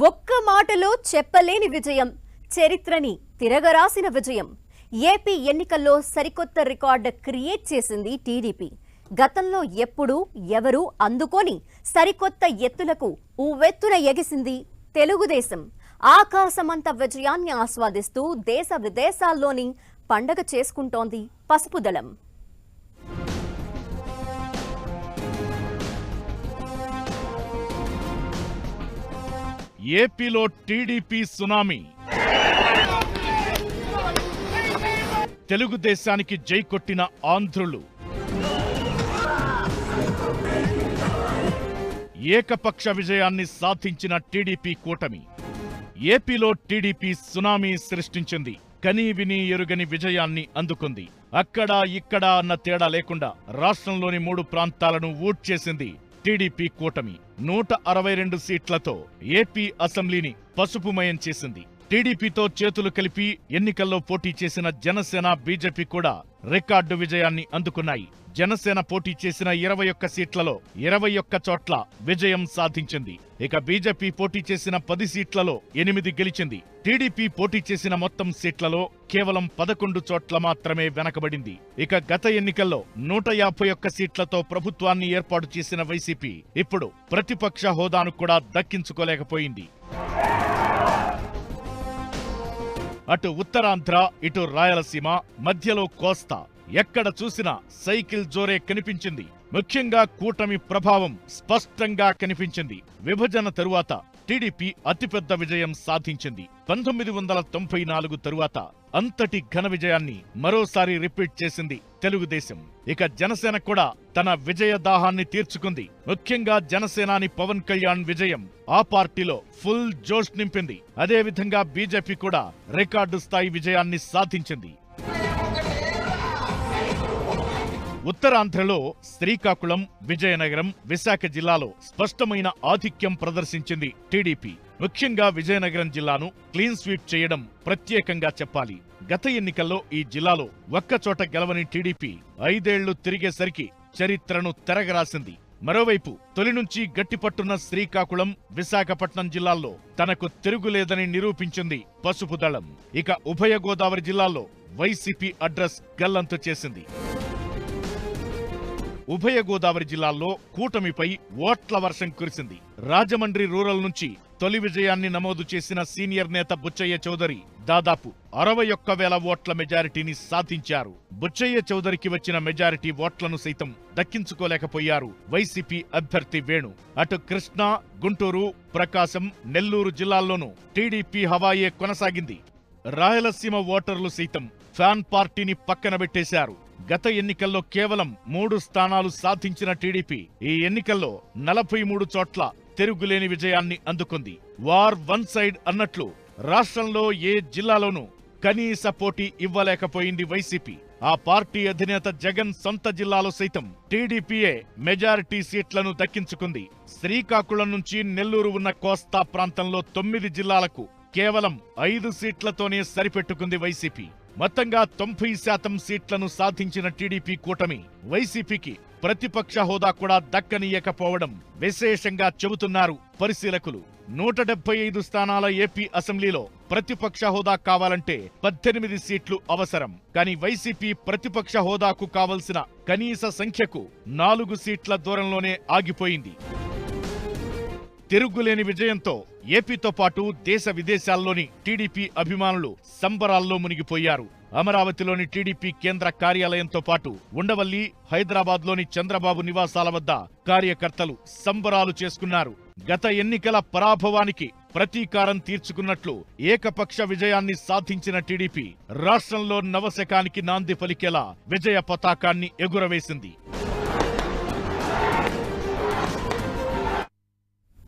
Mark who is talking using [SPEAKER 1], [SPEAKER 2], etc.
[SPEAKER 1] ఒక్క మాటలో చెప్పలేని విజయం. చరిత్రని తిరగరాసిన విజయం. ఏపీ ఎన్నికల్లో సరికొత్త రికార్డు క్రియేట్ చేసింది టీడీపీ. గతంలో ఎప్పుడూ ఎవరూ అందుకొని సరికొత్త ఎత్తులకు ఉవ్వెత్తున ఎగిసింది తెలుగుదేశం. ఆకాశమంత విజయాన్ని ఆస్వాదిస్తూ దేశ విదేశాల్లోని పండగ చేసుకుంటోంది పసుపు
[SPEAKER 2] ఏపీలో టీడీపీ సునామీ. తెలుగుదేశానికి జై కొట్టిన ఆంధ్రులు. ఏకపక్ష విజయాన్ని సాధించిన టీడీపీ కూటమి. ఏపీలో టీడీపీ సునామీ సృష్టించింది. కనీ విని ఎరుగని విజయాన్ని అందుకుంది. అక్కడ ఇక్కడ అన్న తేడా లేకుండా రాష్ట్రంలోని మూడు ప్రాంతాలను ఊడ్చేసింది టీడీపీ కూటమి. నూట అరవై రెండు సీట్లతో ఏపీ అసెంబ్లీని పసుపుమయం చేసింది. టీడీపీతో చేతులు కలిపి ఎన్నికల్లో పోటీ చేసిన జనసేన బీజేపీ కూడా రికార్డు విజయాన్ని అందుకున్నాయి. జనసేన పోటీ చేసిన ఇరవై ఒక్క సీట్లలో ఇరవై ఒక్క చోట్ల విజయం సాధించింది. ఇక బీజేపీ పోటీ చేసిన పది సీట్లలో ఎనిమిది గెలిచింది. టీడీపీ పోటీ చేసిన మొత్తం సీట్లలో కేవలం పదకొండు చోట్ల మాత్రమే వెనకబడింది. ఇక గత ఎన్నికల్లో నూట యాభై ఒక్క సీట్లతో ప్రభుత్వాన్ని ఏర్పాటు చేసిన వైసీపీ ఇప్పుడు ప్రతిపక్ష హోదాను కూడా దక్కించుకోలేకపోయింది. అటు ఉత్తరాంధ్ర ఇటు రాయలసీమ మధ్యలో కోస్తా. ఎక్కడ చూసినా సైకిల్ జోరే కనిపించింది. ముఖ్యంగా కూటమి ప్రభావం స్పష్టంగా కనిపించింది. విభజన తరువాత టీడీపీ అతిపెద్ద విజయం సాధించింది. పంతొమ్మిది వందల తొంభై నాలుగు తరువాత అంతటి ఘన విజయాన్ని మరోసారి రిపీట్ చేసింది తెలుగుదేశం. ఇక జనసేన కూడా తన విజయ దాహాన్ని తీర్చుకుంది. ముఖ్యంగా జనసేనాని పవన్ కళ్యాణ్ విజయం ఆ పార్టీలో ఫుల్ జోష్ నింపింది. అదేవిధంగా బీజేపీ కూడా రికార్డు స్థాయి విజయాన్ని సాధించింది. ఉత్తరాంధ్రలో శ్రీకాకుళం విజయనగరం విశాఖ జిల్లాలో స్పష్టమైన ఆధిక్యం ప్రదర్శించింది టీడీపీ. ముఖ్యంగా విజయనగరం జిల్లాను క్లీన్ స్వీప్ చేయడం ప్రత్యేకంగా చెప్పాలి. గత ఎన్నికల్లో ఈ జిల్లాలో ఒక్కచోట గెలవని టీడీపీ ఐదేళ్ళు తిరిగేసరికి చరిత్రను తెరగరాసింది. మరోవైపు తొలి నుంచి గట్టిపట్టున్న శ్రీకాకుళం విశాఖపట్నం జిల్లాల్లో తనకు తిరుగులేదని నిరూపించింది పసుపు దళం. ఇక ఉభయ గోదావరి జిల్లాల్లో వైసీపీ అడ్రస్ గల్లంతు చేసింది. ఉభయ గోదావరి జిల్లాల్లో కూటమిపై ఓట్ల వర్షం కురిసింది. రాజమండ్రి రూరల్ నుంచి తొలి విజయాన్ని నమోదు చేసిన సీనియర్ నేత బుచ్చయ్య చౌదరి దాదాపు అరవై ఒక్క వేల ఓట్ల మెజారిటీని సాధించారు. బుచ్చయ్య చౌదరికి వచ్చిన మెజారిటీ ఓట్లను సైతం దక్కించుకోలేకపోయారు వైసీపీ అభ్యర్థి వేణు. అటు కృష్ణా గుంటూరు ప్రకాశం నెల్లూరు జిల్లాల్లోనూ టీడీపీ హవాయే కొనసాగింది. రాయలసీమ ఓటర్లు సైతం ఫ్యాన్ పార్టీని పక్కన పెట్టేశారు. గత ఎన్నికల్లో కేవలం మూడు స్థానాలు సాధించిన టీడీపీ ఈ ఎన్నికల్లో నలభై మూడు చోట్ల తిరుగులేని విజయాన్ని అందుకుంది. వార్ వన్ సైడ్ అన్నట్లు రాష్ట్రంలో ఏ జిల్లాలోనూ కనీస పోటీ ఇవ్వలేకపోయింది వైసీపీ. ఆ పార్టీ అధినేత జగన్ సొంత జిల్లాలో సైతం టీడీపీయే మెజారిటీ సీట్లను దక్కించుకుంది. శ్రీకాకుళం నుంచి నెల్లూరు ఉన్న కోస్తా ప్రాంతంలో తొమ్మిది జిల్లాలకు కేవలం ఐదు సీట్లతోనే సరిపెట్టుకుంది వైసీపీ. మొత్తంగా తొంభై శాతం సీట్లను సాధించిన టీడీపీ కూటమి వైసీపీకి ప్రతిపక్ష హోదా కూడా దక్కనీయకపోవడం విశేషంగా చెబుతున్నారు పరిశీలకులు. నూట డెబ్బై ఐదు స్థానాల ఏపీ అసెంబ్లీలో ప్రతిపక్ష హోదా కావాలంటే పద్దెనిమిది సీట్లు అవసరం. కానీ వైసీపీ ప్రతిపక్ష హోదాకు కావలసిన కనీస సంఖ్యకు నాలుగు సీట్ల దూరంలోనే ఆగిపోయింది. తిరుగులేని విజయంతో ఏపీతో పాటు దేశ విదేశాల్లోని టీడీపీ అభిమానులు సంబరాల్లో మునిగిపోయారు. అమరావతిలోని టీడీపీ కేంద్ర కార్యాలయంతో పాటు ఉండవల్లి హైదరాబాద్లోని చంద్రబాబు నివాసాల వద్ద కార్యకర్తలు సంబరాలు చేసుకున్నారు. గత ఎన్నికల పరాభవానికి ప్రతీకారం తీర్చుకున్నట్లు ఏకపక్ష విజయాన్ని సాధించిన టీడీపీ రాష్ట్రంలో నవశకానికి నాంది పలికేలా విజయ పతాకాన్ని ఎగురవేసింది.